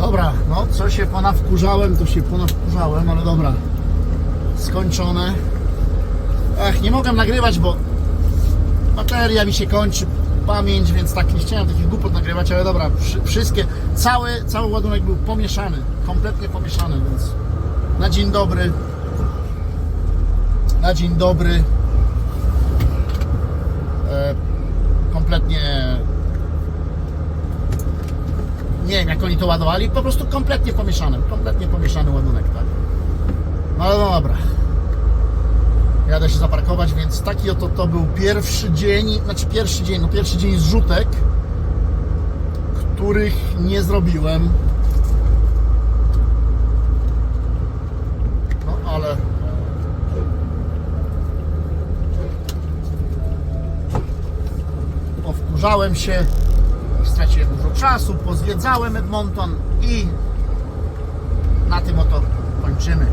Dobra, no co się pana wkurzałem, to się pana wkurzałem, ale dobra. Skończone. Ach, nie mogłem nagrywać, bo bateria mi się kończy, pamięć, więc tak nie chciałem takich głupot nagrywać, ale dobra, wszy- wszystkie, cały, cały ładunek był pomieszany, kompletnie pomieszany, więc na dzień dobry, na dzień dobry, e, kompletnie nie wiem jak oni to ładowali, po prostu kompletnie pomieszany, kompletnie pomieszany ładunek, tak. No ale no dobra. Jadę się zaparkować, więc taki oto to był pierwszy dzień, znaczy pierwszy dzień, no pierwszy dzień zrzutek, których nie zrobiłem. No ale powkurzałem się, straciłem dużo czasu, pozwiedzałem Edmonton i na tym oto kończymy.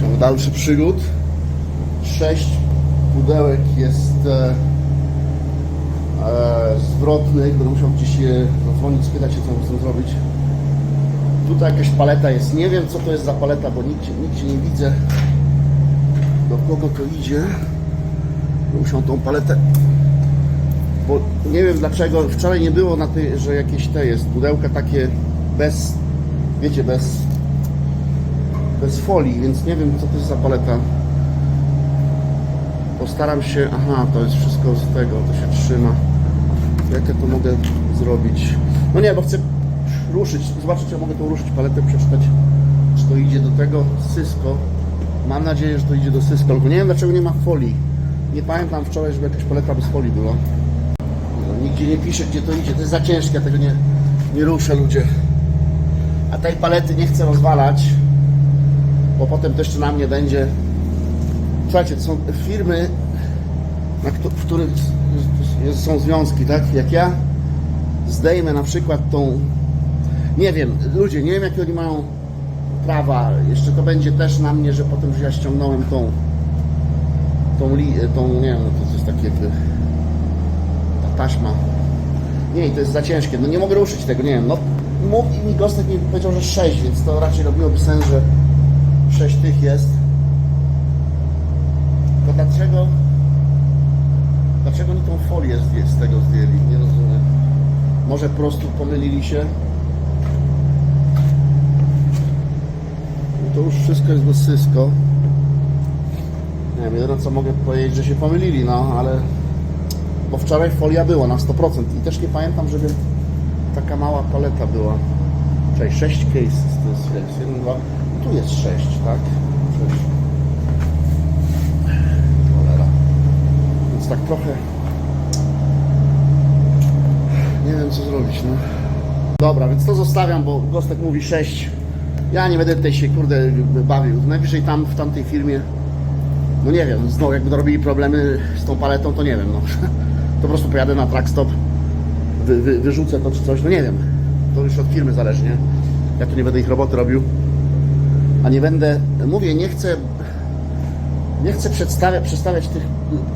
Ciąg dalszy przygód. Sześć pudełek jest e, e, zwrotnych. Będę musiał gdzieś je zadzwonić, spytać się, co chcę zrobić. Tutaj jakaś paleta jest. Nie wiem, co to jest za paleta, bo nigdzie, nigdzie nie widzę, do kogo to idzie. Muszę tą paletę bo nie wiem dlaczego wczoraj nie było na tej, że jakieś te jest pudełka takie bez, wiecie, bez bez folii, więc nie wiem co to jest za paleta. Postaram się, aha, to jest wszystko z tego, to się trzyma. Jak ja to mogę zrobić? No nie, bo chcę ruszyć, zobaczyć, czy ja mogę tą ruszyć paletę, przeczytać, czy to idzie do tego Cisco. Mam nadzieję, że to idzie do Cisco, tylko nie wiem dlaczego nie ma folii. Nie pamiętam wczoraj, żeby jakaś paleta bez folii była. Nigdzie nie pisze, gdzie to idzie. To jest za ciężkie, tego nie, nie ruszę, ludzie. A tej palety nie chcę rozwalać, bo potem też na mnie będzie. Słuchajcie, to są firmy, w których są związki, tak? Jak ja zdejmę na przykład tą. Nie wiem, ludzie, nie wiem jakie oni mają prawa. Jeszcze to będzie też na mnie, że potem, że ja ściągnąłem tą. Tą, tą nie wiem, no to jest takie taśma. Nie, to jest za ciężkie. No nie mogę ruszyć tego, nie wiem. No mówi mi Gostek mi powiedział, że 6, więc to raczej robiłoby sens, że 6 tych jest. To dlaczego dlaczego oni tą folię z tego zdjęli? Nie rozumiem. Może po prostu pomylili się? No to już wszystko jest do sysko. Nie wiem, jedyne co mogę powiedzieć, że się pomylili, no ale bo wczoraj folia była na 100% i też nie pamiętam, żeby taka mała paleta była. Czyli 6 cases to jest ile? Jest 1, 2, tu jest 6, tak? 6. Cholera. Więc tak trochę nie wiem co zrobić, no. Dobra, więc to zostawiam, bo Gostek mówi 6. Ja nie będę tutaj się kurde bawił. Najwyżej tam w tamtej firmie no nie wiem, znowu jakby robili problemy z tą paletą, to nie wiem, no. To po prostu pojadę na track stop, wy, wy, wyrzucę to czy coś, no nie wiem. To już od firmy zależy, nie? Ja tu nie będę ich roboty robił. A nie będę, mówię, nie chcę, nie chcę przedstawiać, przedstawiać tych,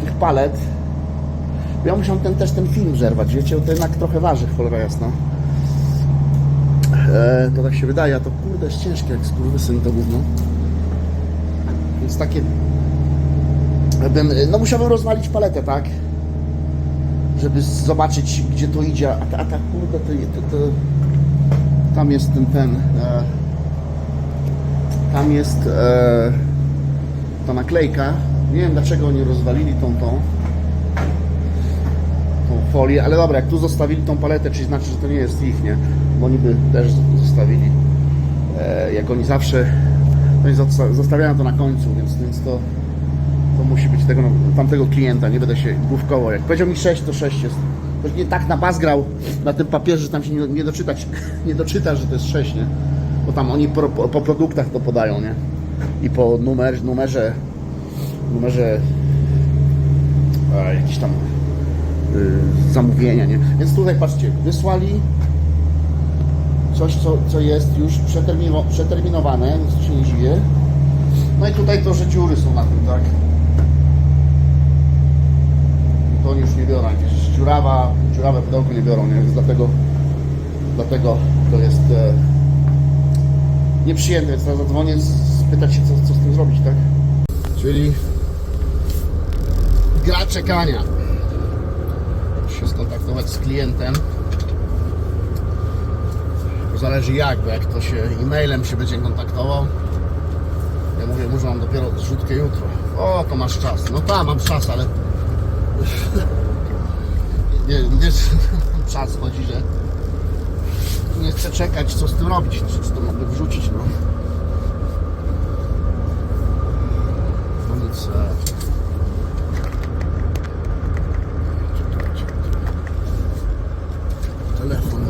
tych palet. Ja musiałem ten, też ten film zerwać, wiecie, to jednak trochę waży, cholera jasna. E, to tak się wydaje, a to kurde jest ciężkie jak skurwysyn to gówno. Więc takie bym, no musiałbym rozwalić paletę, tak? Żeby zobaczyć, gdzie to idzie. A ta, a ta kurde, to, to, to, tam jest ten, ten e, tam jest e, ta naklejka. Nie wiem, dlaczego oni rozwalili tą, tą, tą folię, ale dobra, jak tu zostawili tą paletę, czyli znaczy, że to nie jest ich, nie? Bo oni by też zostawili, e, jak oni zawsze, oni zosta- zostawiają to na końcu, więc, więc to to musi być tego, tamtego klienta, nie będę się główkowo. Jak powiedział mi 6, to 6 jest. To nie tak na bas grał na tym papierze, że tam się nie, nie doczytać, nie doczyta, że to jest 6, nie? Bo tam oni po, po, po produktach to podają, nie? I po numer, numerze, numerze a, jakiś tam y, zamówienia, nie? Więc tutaj patrzcie, wysłali coś, co, co jest już przetermino, przeterminowane, więc się nie dziwię. No i tutaj to, że dziury są na tym, tak? To już nie biorą. Jakieś dziurawa, dziurawe pudełko nie biorą, nie? Więc dlatego, dlatego to jest e, nieprzyjemne, więc teraz zadzwonię, spytać się, co, co z tym zrobić, tak? Czyli gra czekania. Się skontaktować z klientem. To zależy jak, bo jak to się e-mailem się będzie kontaktował, ja mówię, może mam dopiero zrzutkę jutro. O, to masz czas. No tak, mam czas, ale nie, wiesz, czas chodzi, że nie chcę czekać, co z tym robić, czy, to mogę wrzucić, no. No nic, e. Telefon.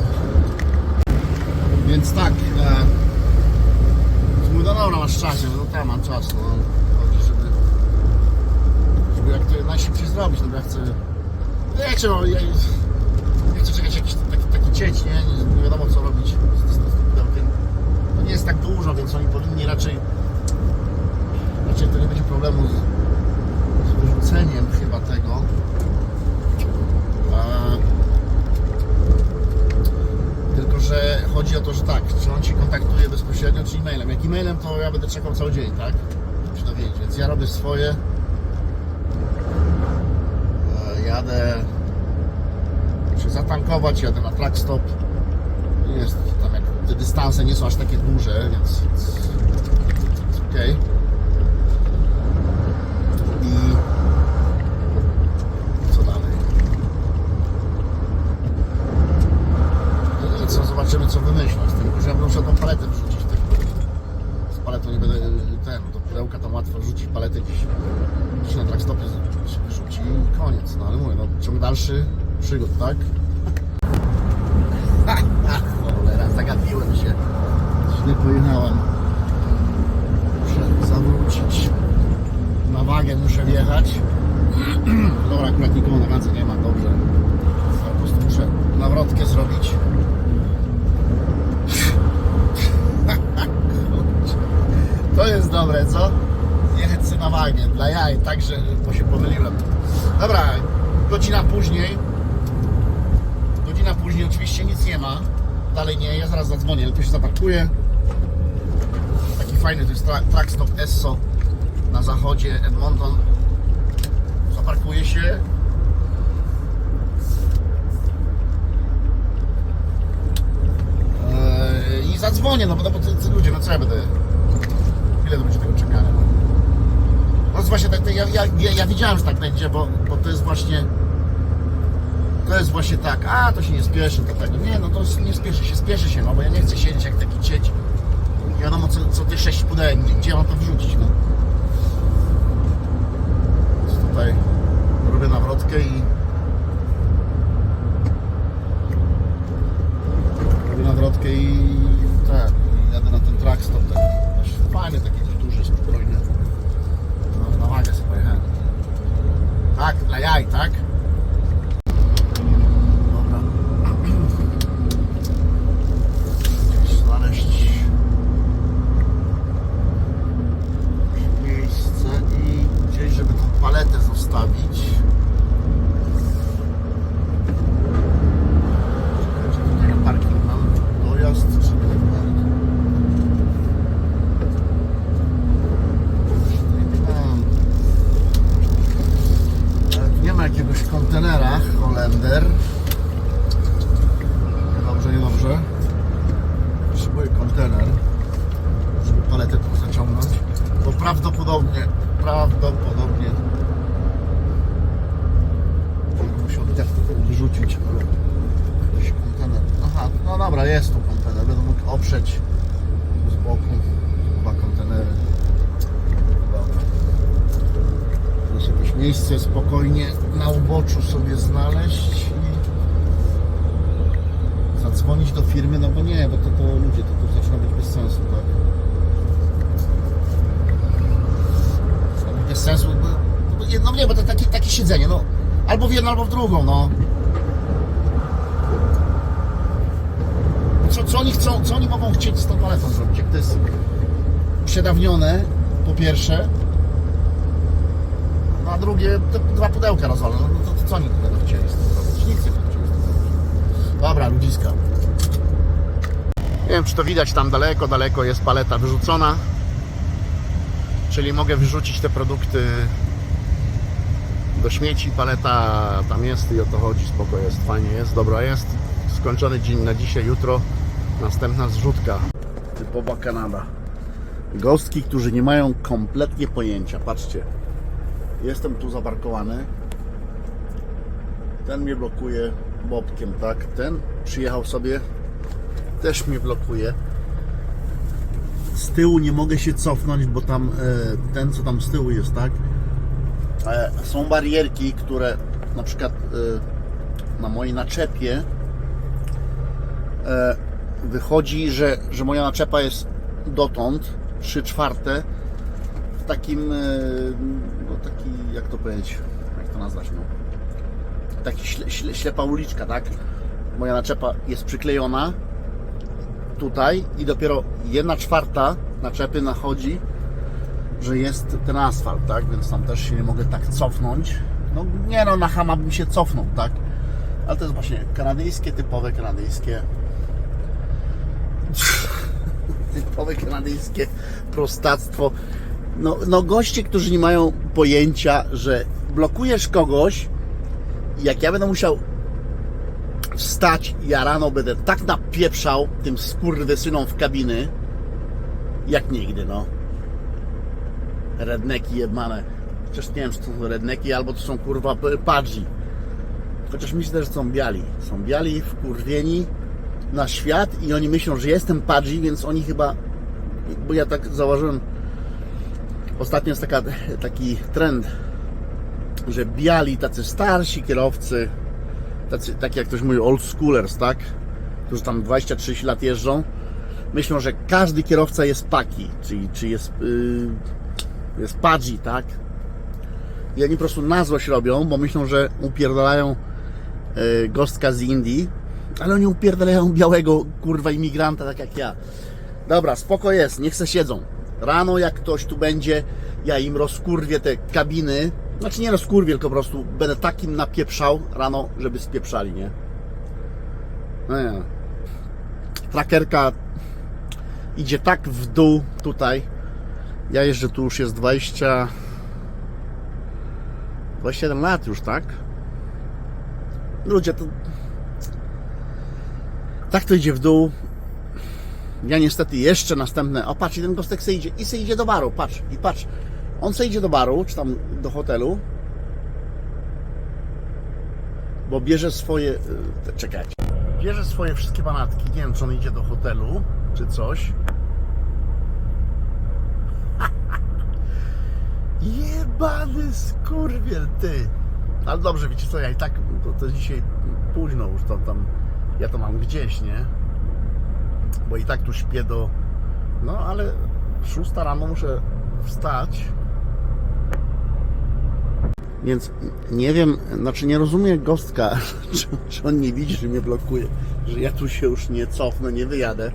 Więc tak, e, no dobra, masz czas, no tak, mam czas, no. Chodzi, żeby, żeby jak to najszybciej zrobić, no bo ja chcę, no, ja nie chcę czekać jakiś taki, taki cieć, nie? nie, wiadomo co robić z, z. To nie jest tak dużo, więc oni powinni raczej, raczej to nie będzie problemu z, z wyrzuceniem chyba tego. Tylko, że chodzi o to, że tak, czy on Ci kontaktuje bezpośrednio, czy e-mailem. Jak e-mailem, to ja będę czekał cały dzień, tak? Się dowiedzieć, więc ja robię swoje. E, Jadę się zatankować, jadę na track stop. Jest tam jak te dystanse nie są aż takie duże, więc ok. I co dalej? No zobaczymy co wymyślą z tym, że ja musiał tą paletę wrzucić tylko. Z paletą nie będę ten, do pudełka tam łatwo wrzucić paletę gdzieś, gdzieś na trackstopie się wyrzuci i koniec. No ale mówię, no ciąg dalszy przygód, tak? Cholera, zagapiłem się. Źle pojechałem. Muszę zawrócić. Na wagę muszę wjechać. Dobra, akurat nikogo na wadze nie ma, dobrze. Ja po prostu muszę nawrotkę zrobić. To jest dobre, co? Jechać sobie na wagę dla jaj, także, bo się pomyliłem. Dobra, godzina później. Godzina później oczywiście nic nie ma. Dalej nie, ja zaraz zadzwonię, tylko się zaparkuję. Taki fajny to jest tra Trackstop Esso na zachodzie Edmonton. Zaparkuję się. Eee, I zadzwonię, no bo, no bo ty, ty ludzie, no co ja będę... Ile to będzie tego czekania? No, no właśnie tak, ja, ja, ja, ja że tak będzie, bo, bo to jest właśnie to jest właśnie tak, a to się nie spieszy, to tego. Nie, no to nie spieszy się, spieszy się, no bo ja nie chcę siedzieć jak taki cieć. Nie wiadomo co, co te sześć pudełek, gdzie, gdzie mam to wrzucić, no. Więc tutaj robię nawrotkę i robię nawrotkę i tak, i jadę na ten track stop taki. Dość Fajny, taki duży, spokojny. No, na wagę sobie pojechałem. Tak, dla jaj, tak? Dobra. Gdzieś znaleźć miejsce i gdzieś, żeby tą paletę zostawić. Czekajcie, tutaj na parking mam dojazd, czy nie mam? Mam. Ale tu nie ma jakiegoś kontenera Holender. Niedobrze, niedobrze. Potrzebuję kontener, żeby paletę tu zaciągnąć. Bo prawdopodobnie, prawdopodobnie musiał tak wyrzucić. ale Jakiś kontener. Aha, no dobra, jest tu kontener. Będę mógł oprzeć z boku dwa kontenery. Dobra. Muszę jakieś miejsce spokojnie na uboczu sobie znaleźć i zadzwonić do firmy, no bo nie, bo to, to ludzie, to, to zaczyna być bez sensu, tak? Sensu, no nie, bo to takie, takie siedzenie, no albo w jedną, albo w drugą, no. Co, co oni chcą, co oni mogą chcieć z tą paletą zrobić, jak to jest przedawnione, po pierwsze, no a drugie, te dwa pudełka rozwalone. No, to, to co oni będą chcieli z tym robić? Nikt nie będzie chcieli z tym robić. Dobra, ludziska. Nie wiem, czy to widać tam daleko, daleko jest paleta wyrzucona. Czyli mogę wyrzucić te produkty do śmieci. Paleta tam jest i o to chodzi. Spoko jest, fajnie jest, dobra jest. Skończony dzień na dzisiaj, jutro następna zrzutka. Typowa Kanada. Gostki, którzy nie mają kompletnie pojęcia. Patrzcie. Jestem tu zaparkowany. Ten mnie blokuje bobkiem, tak? Ten przyjechał sobie, też mnie blokuje. Z tyłu nie mogę się cofnąć, bo tam e, ten, co tam z tyłu jest, tak? E, są barierki, które na przykład e, na mojej naczepie wychodzi, że, że moja naczepa jest dotąd 3 czwarte w takim, no taki, jak to powiedzieć, jak to nazwać, no taki śle, śle, ślepa uliczka, tak? Moja naczepa jest przyklejona tutaj i dopiero jedna czwarta naczepy nachodzi, że jest ten asfalt, tak? Więc tam też się nie mogę tak cofnąć. No nie no, na Hama bym się cofnął, tak? Ale to jest właśnie kanadyjskie, typowe kanadyjskie typowe kanadyjskie prostactwo. No, no goście, którzy nie mają pojęcia, że blokujesz kogoś, jak ja będę musiał wstać, ja rano będę tak napieprzał tym skurwysynom w kabiny, jak nigdy, no. Redneki jebane. Chociaż nie wiem, czy to są redneki, albo to są kurwa padzi. Chociaż myślę, że są biali. Są biali, wkurwieni na świat i oni myślą, że jestem padzi, więc oni chyba, bo ja tak zauważyłem, ostatnio jest taka, taki trend, że biali, tacy starsi kierowcy, tacy, tak jak ktoś mówi, old schoolers, tak? Którzy tam 20-30 lat jeżdżą, myślą, że każdy kierowca jest paki, czyli czy jest, yy, jest padzi, tak? I oni po prostu na złość robią, bo myślą, że upierdalają yy, gostka z Indii, ale oni upierdalają białego, kurwa, imigranta, tak jak ja. Dobra, spoko jest, niech se siedzą. Rano jak ktoś tu będzie, ja im rozkurwię te kabiny. Znaczy nie rozkurwię, tylko po prostu będę takim napieprzał rano, żeby spieprzali, nie? No nie. Trackerka idzie tak w dół tutaj. Ja jeżdżę tu już jest 20... 27 lat już, tak? Ludzie, to... Tak to idzie w dół. Ja niestety jeszcze następne. O patrz, ten gostek se idzie i se idzie do baru, patrz, i patrz. On se idzie do baru, czy tam do hotelu. Bo bierze swoje. te- Czekajcie. Bierze swoje wszystkie banatki. Nie wiem, czy on idzie do hotelu, czy coś. Jebany skurwiel, ty. Ale dobrze, wiecie co, ja i tak, to, to dzisiaj późno już, to tam, ja to mam gdzieś, nie? Bo i tak tu śpię do, no ale 6 rano muszę wstać. Więc nie wiem, znaczy nie rozumiem Gostka, czy, czy on nie widzi, że mnie blokuje, że ja tu się już nie cofnę, nie wyjadę.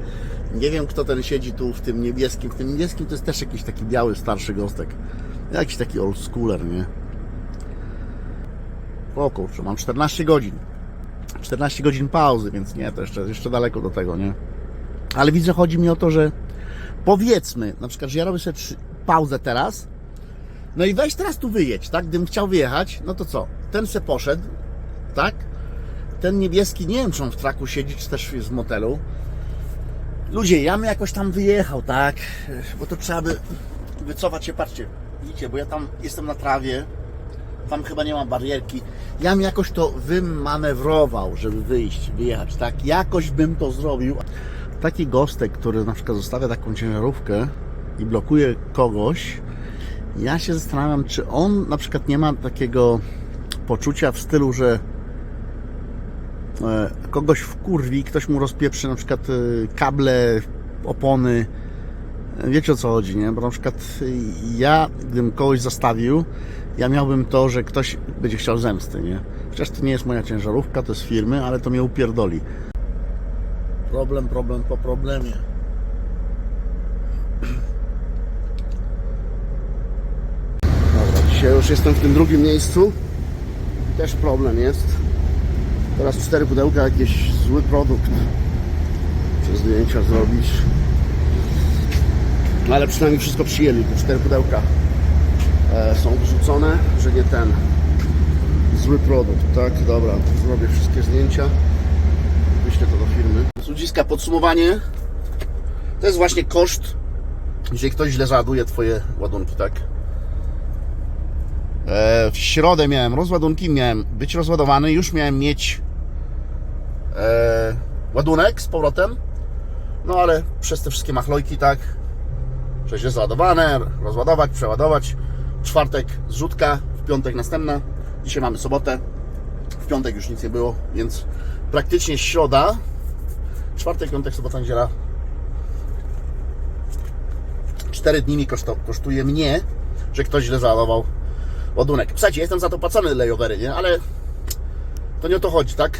Nie wiem, kto ten siedzi tu w tym niebieskim. W tym niebieskim to jest też jakiś taki biały, starszy Gostek. Jakiś taki old schooler, nie? O kurczę, mam 14 godzin. 14 godzin pauzy, więc nie, to jeszcze, jeszcze daleko do tego, nie? Ale widzę, chodzi mi o to, że powiedzmy, na przykład, że ja robię sobie pauzę teraz, no i weź teraz tu wyjedź, tak? Gdybym chciał wyjechać, no to co? Ten se poszedł, tak? Ten niebieski, nie wiem, czy on w traku siedzi, czy też w motelu. Ludzie, ja bym jakoś tam wyjechał, tak? Bo to trzeba by wycofać się, patrzcie, widzicie, bo ja tam jestem na trawie, tam chyba nie ma barierki. Ja bym jakoś to wymanewrował, żeby wyjść, wyjechać, tak? Jakoś bym to zrobił. Taki gostek, który na przykład zostawia taką ciężarówkę i blokuje kogoś, ja się zastanawiam, czy on na przykład nie ma takiego poczucia w stylu, że e, kogoś wkurwi, ktoś mu rozpieprzy na przykład e, kable, opony. Wiecie o co chodzi, nie? Bo na przykład y, ja, gdybym kogoś zastawił, ja miałbym to, że ktoś będzie chciał zemsty, nie? Chociaż to nie jest moja ciężarówka, to jest firmy, ale to mnie upierdoli. Problem, problem po problemie. Dzisiaj już jestem w tym drugim miejscu. też problem jest. Teraz cztery pudełka, jakiś zły produkt. Czy zdjęcia zrobić. No ale przynajmniej wszystko przyjęli, te cztery pudełka e, są wrzucone, że nie ten zły produkt, tak? Dobra, zrobię wszystkie zdjęcia. Wyślę to do firmy. Ludziska, podsumowanie. To jest właśnie koszt, jeżeli ktoś źle załaduje Twoje ładunki, tak? E, w środę miałem rozładunki, miałem być rozładowany, już miałem mieć e, ładunek z powrotem. No ale przez te wszystkie machlojki, tak, że źle załadowane, rozładować, przeładować. Czwartek zrzutka, w piątek następna. Dzisiaj mamy sobotę, w piątek już nic nie było, więc praktycznie środa, czwartek, piątek, sobota, niedziela. Cztery dni mi kosztuje mnie, że ktoś źle załadował ładunek. Słuchajcie, jestem za to płacony layovery, nie? Ale to nie o to chodzi, tak?